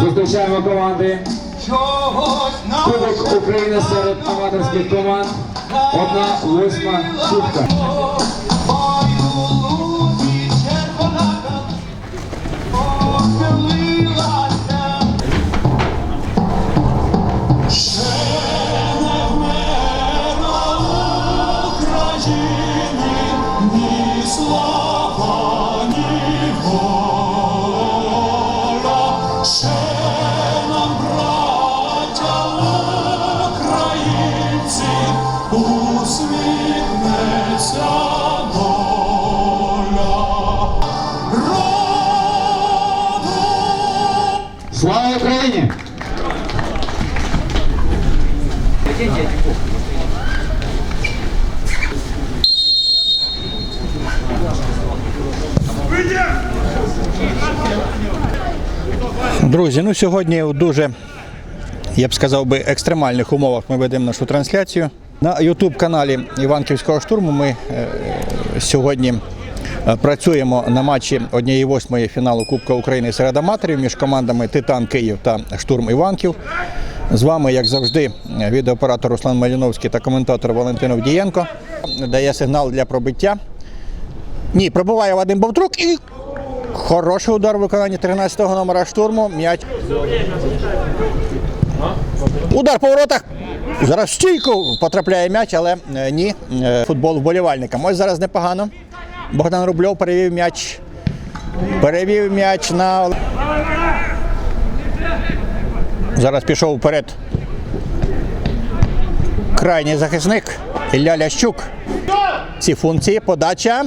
Зустрічаємо команди. Кубок України серед аматорських команд. Одна восьма. Ні слава, Друзі, ну сьогодні у дуже, я б сказав би, екстремальних умовах ми ведемо нашу трансляцію. На YouTube каналі Іванківського штурму ми е, сьогодні е, працюємо на матчі однієї восьмої фіналу Кубка України серед аматорів між командами Титан Київ та Штурм Іванків. З вами, як завжди, відеооператор Руслан Маліновський та коментатор Валентин Овдієнко. Дає сигнал для пробиття. Ні, пробиває Вадим Бовтрук і Хороший удар у виконанні 13-го номера штурму. М'яч. Удар по воротах. Зараз стійку потрапляє м'яч, але е, ні. Е, Футбол вболівальникам. Ось зараз непогано. Богдан Рубльов перевів м'яч. Перевів м'яч на. Зараз пішов вперед. Крайній захисник Ілля Лящук. Ці функції. Подача.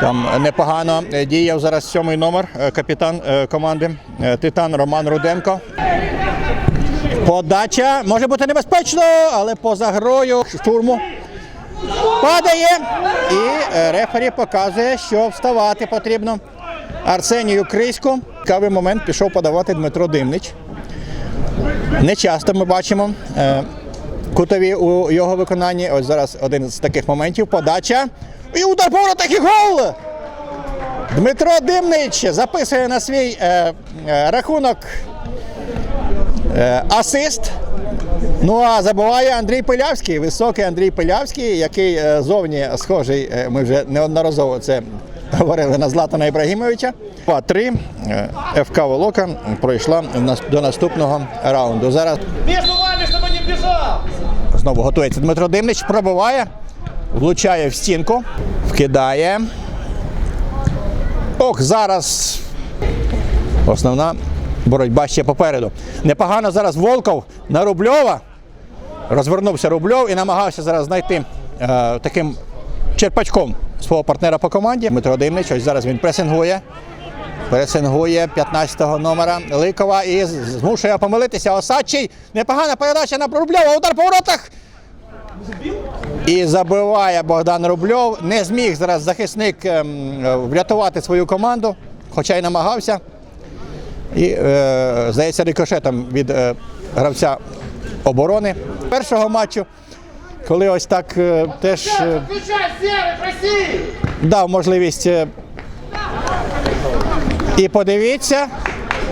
Там непогано діяв зараз сьомий номер, е, капітан е, команди е, Титан Роман Руденко. Подача може бути небезпечно, але поза грою штурму падає. І е, рефері показує, що вставати потрібно Арсенію Криську. Цікавий момент пішов подавати Дмитро Димнич. Не часто ми бачимо е, кутові у його виконанні. Ось зараз один з таких моментів. Подача. І удар по воротах і гол! Дмитро Димнич записує на свій е, е, рахунок е, асист. Ну а забуває Андрій Пилявський, високий Андрій Пилявський, який е, зовні схожий, е, ми вже неодноразово це говорили на Златана Ібрагімовича. 2-3 е, ФК Волока пройшла до наступного раунду. Зараз Между вами, чтобы не бежал! Знову готується Дмитро Димнич, пробиває, влучає в стінку, вкидає. Ох, зараз основна боротьба ще попереду. Непогано зараз Волков на Рубльова. Розвернувся Рубльов і намагався зараз знайти е, таким черпачком свого партнера по команді. Дмитро Димнич, ось зараз він пресингує. Пресингує 15-го номера Ликова і змушує помилитися. Осадчий. Непогана передача на Рубльова. Удар по воротах. І забиває Богдан Рубльов. Не зміг зараз захисник ем, е, врятувати свою команду, хоча й намагався. І, е, здається, рикошетом від е, гравця оборони першого матчу, коли ось так е, теж е, дав можливість. І подивіться,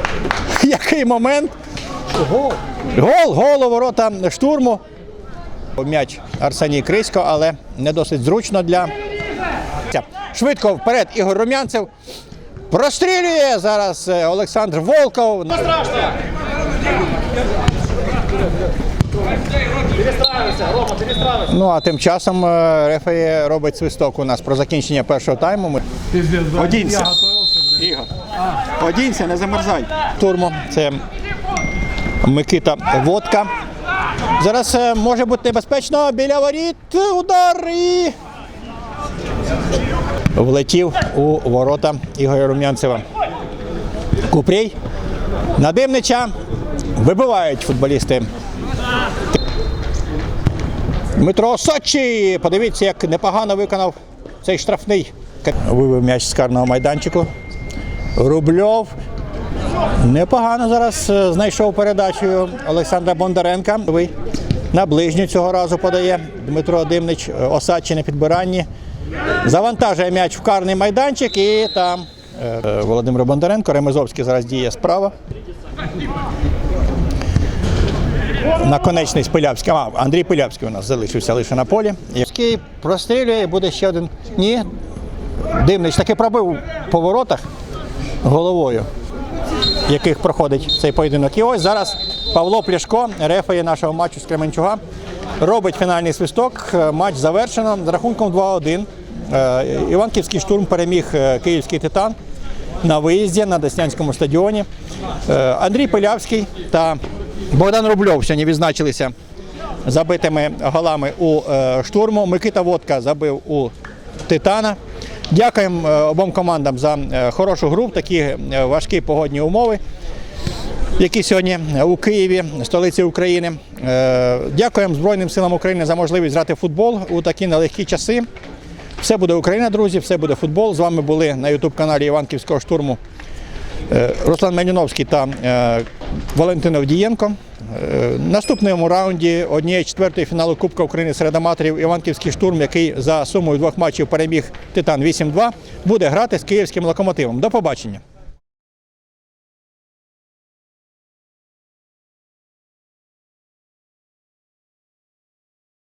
який момент. Гол, гол у ворота штурму. М'яч Арсеній Крисько, але не досить зручно для. Швидко вперед Ігор Румянцев. Прострілює зараз е, Олександр Волков. Страшно! Рома, перестраивайся! Ну а тим часом е, рефері робить свисток у нас про закінчення першого тайму. Ми- Одінься. Ігор. Одінься, не замерзай. Турмо. Це Микита Водка. Зараз е, може бути небезпечно біля воріт. Удар і влетів у ворота Ігоря Рум'янцева. Купрій. На Димнича вибивають футболісти Дмитро Сочі. Подивіться, як непогано виконав цей штрафний. Вивів м'яч з карного майданчику. Рубльов. Непогано зараз е, знайшов передачу Олександра Бондаренка. На ближню цього разу подає Дмитро Димнич, е, на підбиранні. Завантажує м'яч в карний майданчик і там е, Володимир Бондаренко. Ремезовський зараз діє справа. Наконечний Пилявський. А, Андрій Пилявський у нас залишився лише на полі. Євський прострілює, буде ще один. Ні. Дивнич таки пробив по воротах головою, яких проходить цей поєдинок. І ось зараз Павло Пляшко, рефері нашого матчу з Кременчуга, робить фінальний свисток. Е, Матч завершено з рахунком 2-1. Е, Іванківський штурм переміг е, київський титан на виїзді на Деснянському стадіоні. Андрій Пилявський та Богдан Рубльов сьогодні відзначилися забитими голами у штурму. Микита Водка забив у Титана. Дякуємо е, обом командам за е, хорошу гру такі е, важкі погодні умови, які сьогодні у Києві, столиці України. Дякуємо Збройним силам України за можливість грати в футбол у такі нелегкі часи. Все буде Україна, друзі, все буде футбол. З вами були на Ютуб-каналі Іванківського штурму Руслан Менюновський та Валентин Овдієнко. Е, наступному раунді однієї четвертої фіналу Кубка України серед аматорів Іванківський штурм, який за сумою двох матчів переміг Титан 8-2, буде грати з київським локомотивом. До побачення.